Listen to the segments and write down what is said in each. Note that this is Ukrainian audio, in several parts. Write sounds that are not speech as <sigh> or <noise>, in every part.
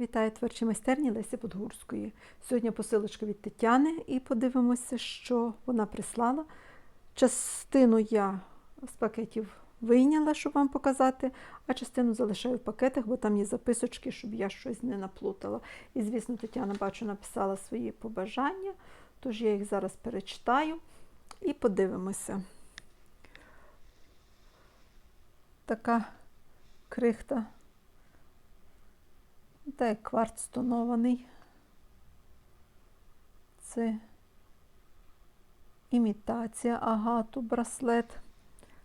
Вітаю творчі майстерні Лесі Подгурської. Сьогодні посилочка від Тетяни і подивимося, що вона прислала. Частину я з пакетів вийняла, щоб вам показати, а частину залишаю в пакетах, бо там є записочки, щоб я щось не наплутала. І, звісно, Тетяна, бачу, написала свої побажання, тож я їх зараз перечитаю і подивимося. Така крихта та як кварц тонований. Це імітація агату, браслет,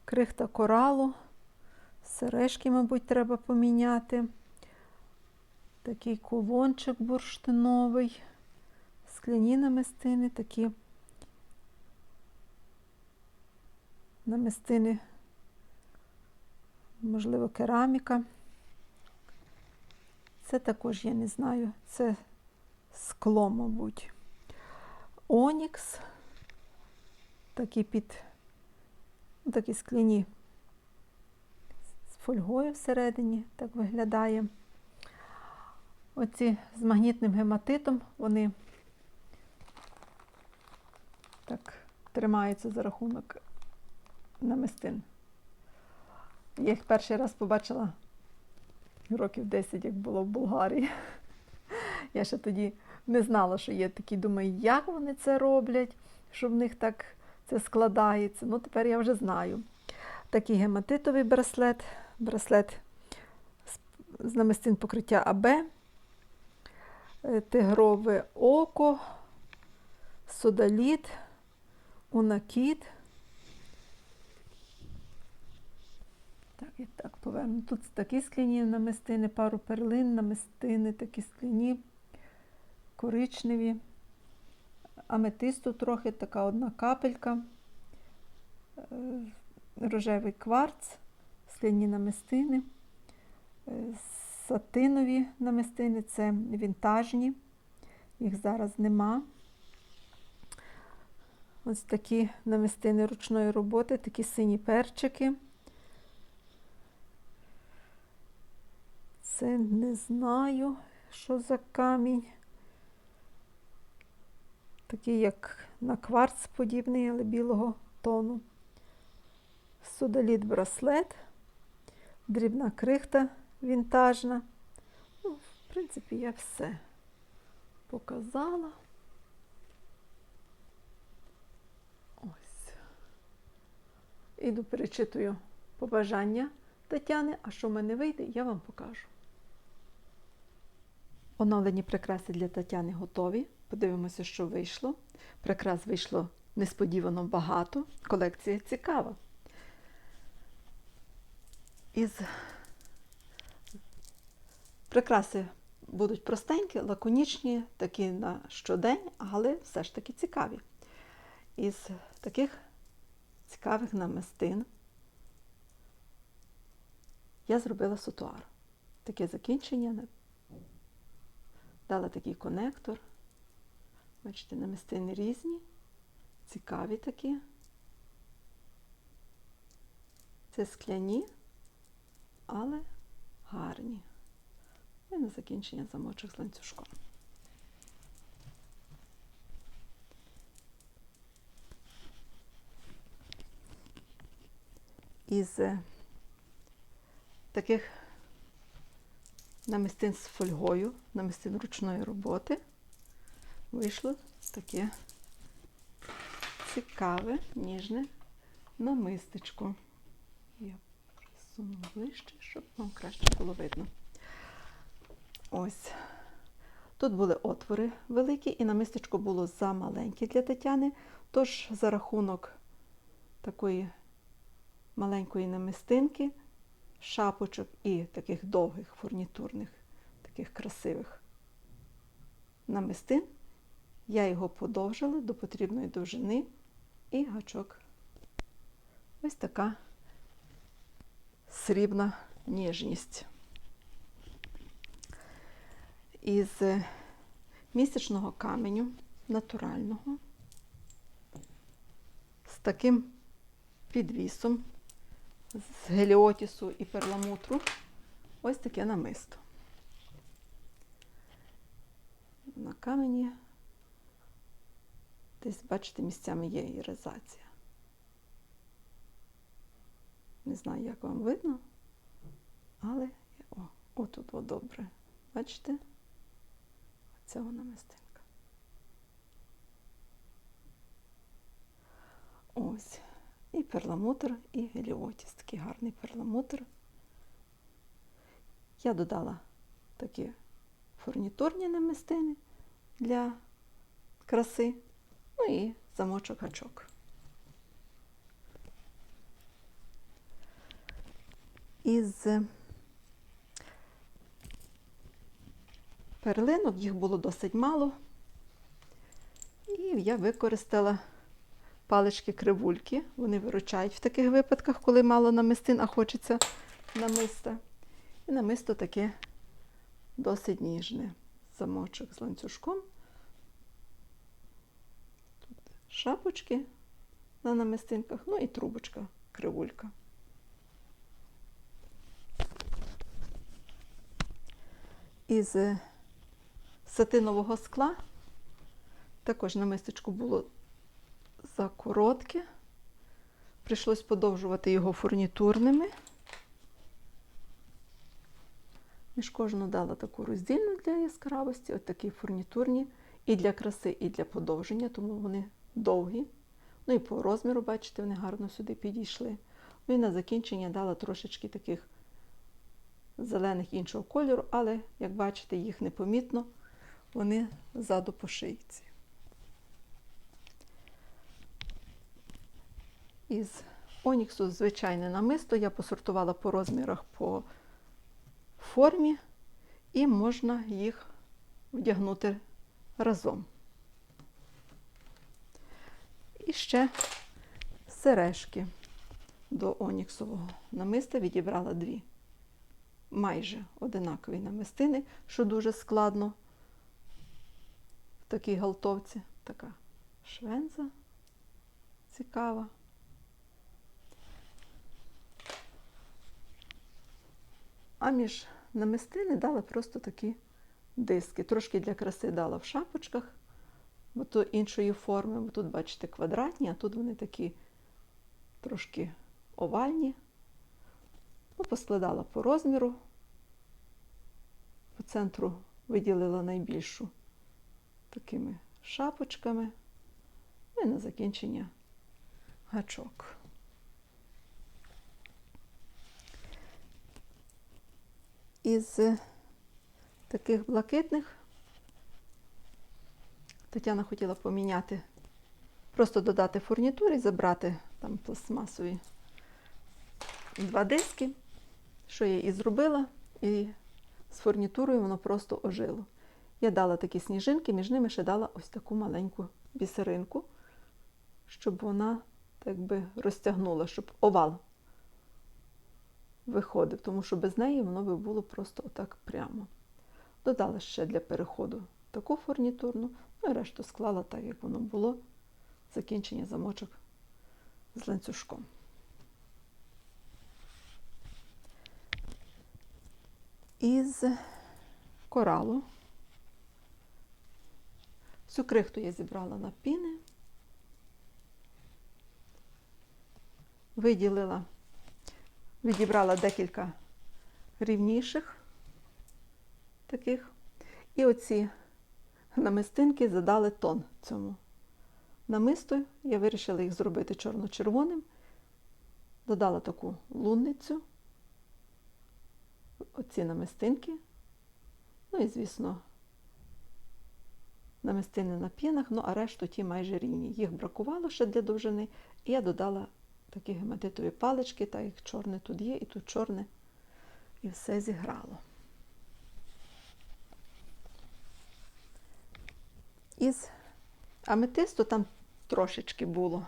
крихта коралу, сережки, мабуть, треба поміняти. Такий кулончик бурштиновий, скляні намистини, такі намистини, можливо, кераміка. Це також, я не знаю, це скло, мабуть. Онікс, такі під ну, такі скляні з фольгою всередині, так виглядає. Оці з магнітним гематитом, вони так тримаються за рахунок намистин. Я їх перший раз побачила років 10, як було в Болгарії. <laughs> Я ще тоді не знала, що є такі. Думаю, як вони це роблять, що в них так це складається. Ну, тепер я вже знаю. Такий гематитовий браслет, браслет з намистин покриття АБ, тигрове око, содаліт, унакіт. Так, так поверну. Тут такі скляні намистини, пару перлин, намистини, такі скляні, коричневі, аметисту трохи, така одна капелька, рожевий кварц, скляні намистини, сатинові намистини, це вінтажні, їх зараз нема. Ось такі намистини ручної роботи, такі сині перчики. Це не знаю, що за камінь. Такий, як на кварц подібний, але білого тону. Судоліт браслет, дрібна крихта вінтажна. Ну, В принципі, я все показала. Ось. Іду перечитую побажання Тетяни, а що в мене вийде, я вам покажу. Оновлені прикраси для Тетяни готові. Подивимося, що вийшло. Прикрас вийшло несподівано багато. Колекція цікава. Із прикраси будуть простенькі, лаконічні, такі на щодень, але все ж таки цікаві. Із таких цікавих намистин я зробила сутуар. Таке закінчення. Дала такий конектор. Бачите, намистини різні, цікаві такі. Це скляні, але гарні. І на закінчення замочок з ланцюжком. Із таких намистин з фольгою, намистин ручної роботи. Вийшло таке цікаве, ніжне намистечко. Я присуну ближче, щоб вам краще було видно. Ось. Тут були отвори великі, і намистечко було замаленьке для Тетяни. Тож, за рахунок такої маленької намистинки, шапочок і таких довгих фурнітурних, таких красивих намистин. Я його подовжила до потрібної довжини і гачок. Ось така срібна ніжність. Із місячного каменю натурального, з таким підвісом з геліотісу і перламутру ось таке намисто. на камені. Десь, бачите, місцями є іризація. Не знаю, як вам видно, але о, отут о, добре. Бачите? Оце вона мистинка. Ось. І перламутр, і геліотіс. Такий гарний перламутр. Я додала такі фурнітурні намистини для краси. Ну і замочок гачок. Із перлинок їх було досить мало. І я використала палички кривульки. Вони виручають в таких випадках, коли мало намистин, а хочеться намиста. І намисто таке досить ніжне. Замочок з ланцюжком. Тут шапочки на намистинках, ну і трубочка, кривулька. Із сатинового скла також намистечко було закоротке. Прийшлось подовжувати його фурнітурними. Між кожну дала таку роздільну для яскравості, от такі фурнітурні і для краси, і для подовження, тому вони довгі. Ну і по розміру, бачите, вони гарно сюди підійшли. Ну і на закінчення дала трошечки таких зелених іншого кольору, але, як бачите, їх непомітно, вони ззаду по шийці. Із оніксу звичайне намисто я посортувала по розмірах по формі, і можна їх вдягнути разом. І ще сережки до оніксового намиста відібрала дві майже одинакові намистини, що дуже складно в такій галтовці. Така швенза цікава. А між намистини дала просто такі диски. Трошки для краси дала в шапочках, бо то іншої форми. Бо тут, бачите, квадратні, а тут вони такі трошки овальні. Ну, поскладала по розміру. По центру виділила найбільшу такими шапочками. Ну і на закінчення гачок. Із таких блакитних Тетяна хотіла поміняти, просто додати фурнітури, забрати там пластмасові два диски, що я і зробила, і з фурнітурою воно просто ожило. Я дала такі сніжинки, між ними ще дала ось таку маленьку бісеринку, щоб вона так би розтягнула, щоб овал виходив, тому що без неї воно би було просто отак прямо. Додала ще для переходу таку фурнітурну, ну і решту склала так, як воно було. Закінчення замочок з ланцюжком. Із коралу. Всю крихту я зібрала на піни, виділила, відібрала декілька рівніших таких. І оці намистинки задали тон цьому намисту. Я вирішила їх зробити чорно-червоним. Додала таку лунницю, оці намистинки. Ну і, звісно, намистини на пінах, ну а решту ті майже рівні. Їх бракувало ще для довжини, і я додала такі гематитові палички, так як чорне тут є, і тут чорне, і все зіграло. Із аметисту там трошечки було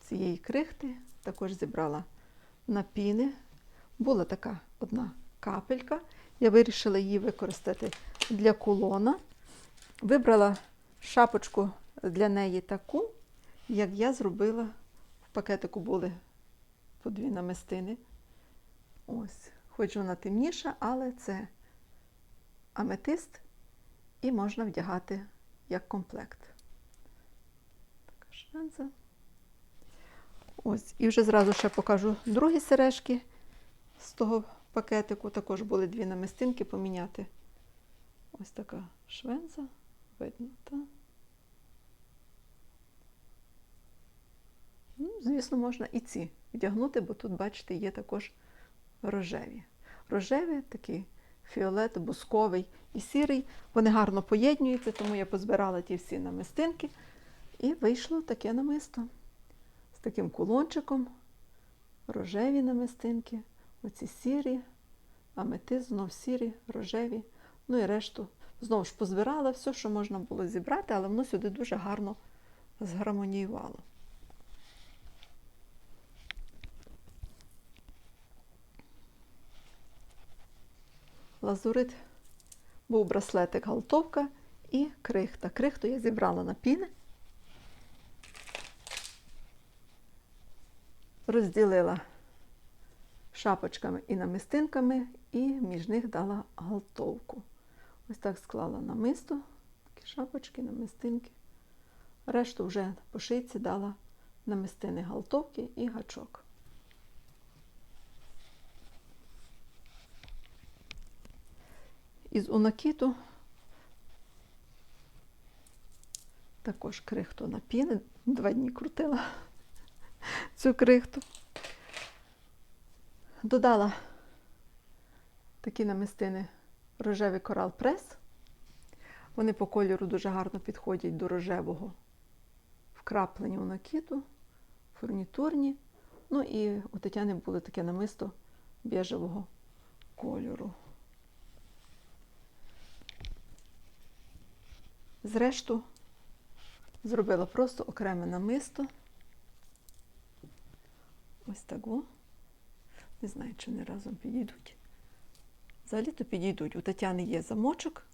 цієї крихти, також зібрала на піни. Була така одна капелька. Я вирішила її використати для кулона. Вибрала шапочку для неї таку, як я зробила. Пакетику були по дві намистини. Ось, хоч вона темніша, але це аметист і можна вдягати як комплект. Така швенза. Ось, і вже зразу ще покажу другі сережки з того пакетику. Також були дві намистинки поміняти. Ось така швенза. Видно, так? Ну, звісно, можна і ці вдягнути, бо тут, бачите, є також рожеві. Рожеві, такий фіолет, бусковий і сірий. Вони гарно поєднуються, тому я позбирала ті всі намистинки. І вийшло таке намисто з таким кулончиком, рожеві намистинки, оці сірі, аметист, знов сірі, рожеві. Ну і решту знову ж позбирала все, що можна було зібрати, але воно сюди дуже гарно згармоніювало. Лазурит був браслетик галтовка і крихта. Крихту я зібрала на піни, розділила шапочками і намистинками, і між них дала галтовку. Ось так склала намисто, такі шапочки, намистинки. Решту вже по шийці дала намистини галтовки і гачок. Із унакіту також крихту на піни. Два дні крутила <laughs> цю крихту. Додала такі намистини рожевий корал прес. Вони по кольору дуже гарно підходять до рожевого вкраплені у накіту, фурнітурні. Ну і у Тетяни було таке намисто біжевого кольору. Зрешту, зробила просто окреме намисто. Ось так. о. Не знаю, чи вони разом підійдуть. Взагалі-то підійдуть. У Тетяни є замочок,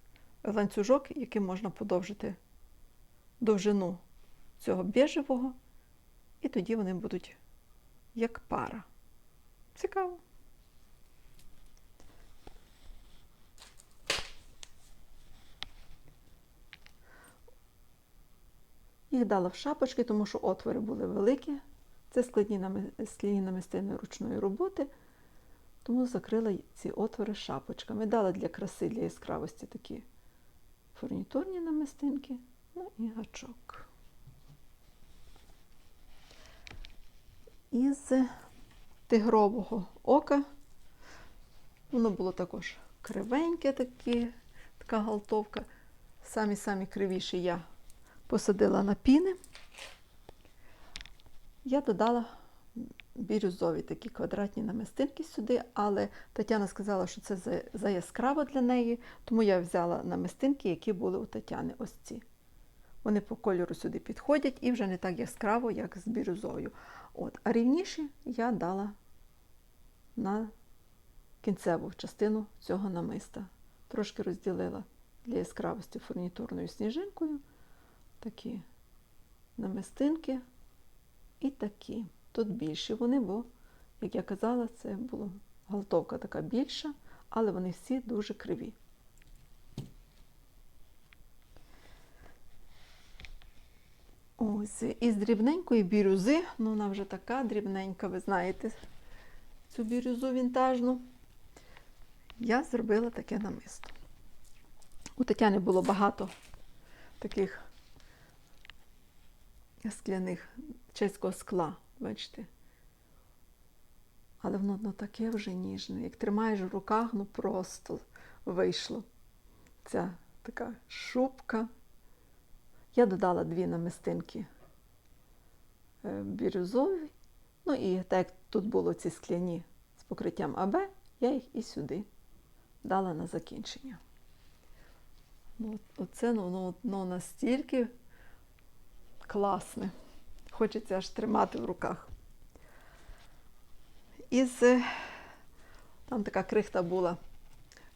ланцюжок, яким можна подовжити довжину цього біжевого, і тоді вони будуть як пара. Цікаво. Їх дала в шапочки, тому що отвори були великі. Це складні нами- намистини ручної роботи, тому закрила ці отвори шапочками. Дала для краси, для яскравості такі фурнітурні намистинки, ну і гачок. Із тигрового ока воно було також кривеньке, такі, така галтовка. Самі-самі кривіші я посадила на піни. Я додала бірюзові такі квадратні намистинки сюди, але Тетяна сказала, що це за, яскраво для неї, тому я взяла намистинки, які були у Тетяни ось ці. Вони по кольору сюди підходять і вже не так яскраво, як з бірюзою. От. А рівніші я дала на кінцеву частину цього намиста. Трошки розділила для яскравості фурнітурною сніжинкою. Такі намистинки і такі. Тут більші вони, бо, як я казала, це була галтовка така більша, але вони всі дуже криві. Ось, із дрібненької бірюзи, ну вона вже така дрібненька, ви знаєте, цю бірюзу вінтажну, я зробила таке намисто. У Тетяни було багато таких скляних чеського скла, бачите. Але воно ну, таке вже ніжне. Як тримаєш в руках, ну просто вийшло. Ця така шубка. Я додала дві намистинки е, бірюзові. Ну і так як тут було ці скляні з покриттям АБ, я їх і сюди дала на закінчення. Ну, Оце ну, ну, настільки класне. Хочеться аж тримати в руках. Із там така крихта була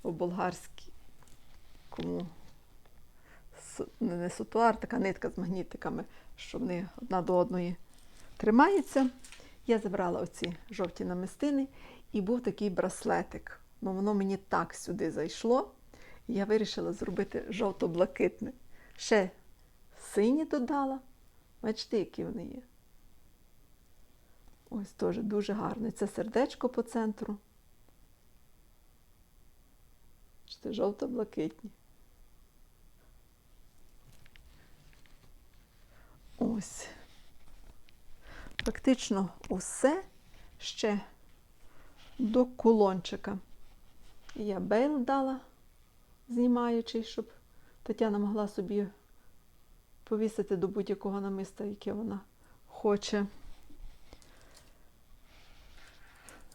у болгарському не сутуар, така нитка з магнітиками, що вони одна до одної тримаються. Я забрала оці жовті намистини і був такий браслетик. Ну, воно мені так сюди зайшло. Я вирішила зробити жовто-блакитне. Ще сині додала. Бачите, які вони є. Ось теж дуже гарний. Це сердечко по центру. Бачите, жовто-блакитні. Ось. Фактично усе ще до кулончика. Я бейл дала, знімаючий, щоб Тетяна могла собі повісити до будь-якого намиста, яке вона хоче.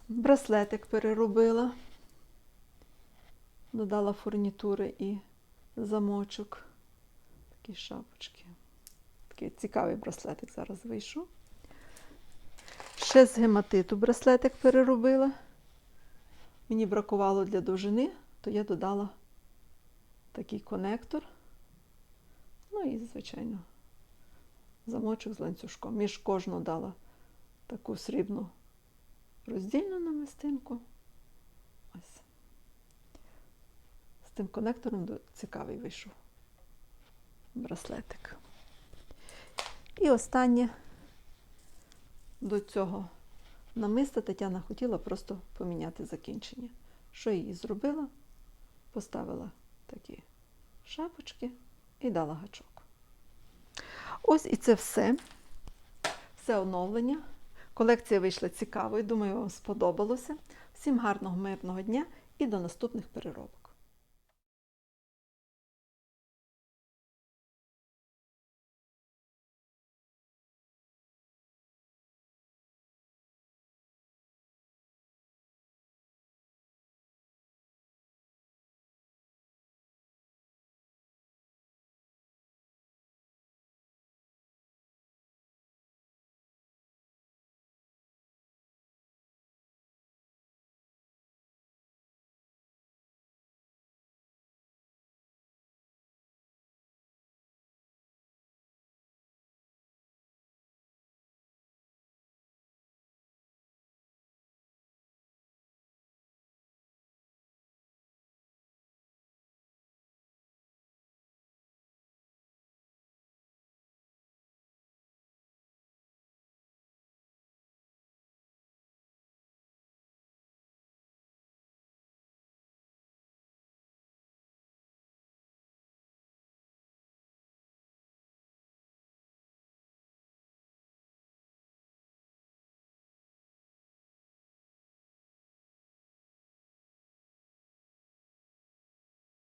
Браслетик переробила, додала фурнітури і замочок. Такі шапочки. Такий цікавий браслетик зараз вийшов. Ще з гематиту браслетик переробила. Мені бракувало для довжини, то я додала такий конектор. Ну і, звичайно, замочок з ланцюжком. Між кожну дала таку срібну роздільну намистинку. Ось. З тим конектором цікавий вийшов браслетик. І останнє до цього намиста Тетяна хотіла просто поміняти закінчення. Що її зробила? Поставила такі шапочки і дала гачок. Ось і це все. Все оновлення. Колекція вийшла цікавою. Думаю, вам сподобалося. Всім гарного, мирного дня і до наступних переробок.